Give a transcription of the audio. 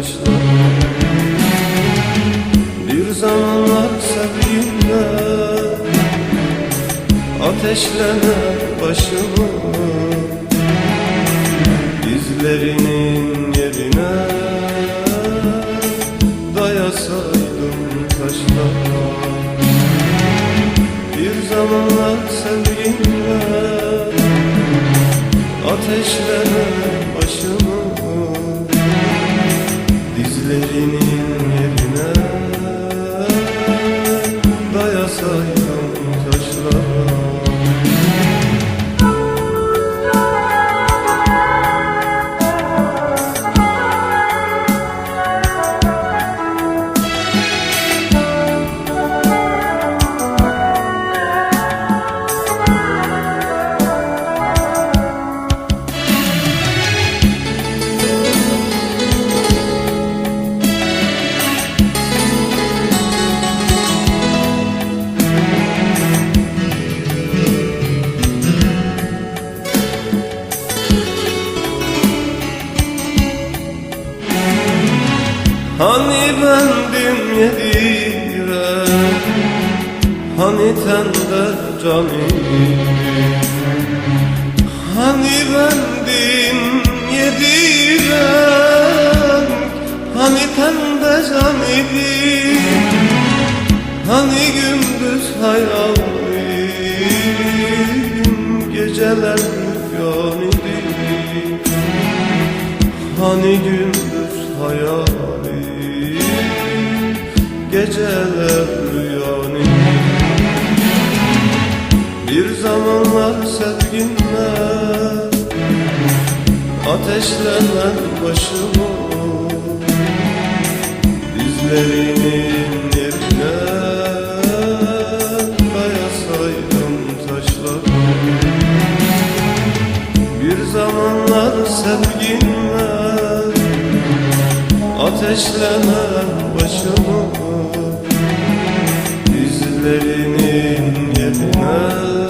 yaşlara Bir zamanlar sevgimle Ateşlener başımı. Dizlerinin yerine Dayasaydım taşlara. Bir zamanlar sevgimle Ateşlener başımı Dizlerinin Hani bendim yedire Hani tende canım Hani bendim yedire Hani tende canım Hani gündüz hayalim Geceler rüyan Hani gündüz hayali Geceler rüyani Bir zamanlar sevginle Ateşlenen başımı. Dizlerinin yerine Dayasaydım taşları bir zamanlar sevginle Ateşlenen başımı Dizlerinin yerine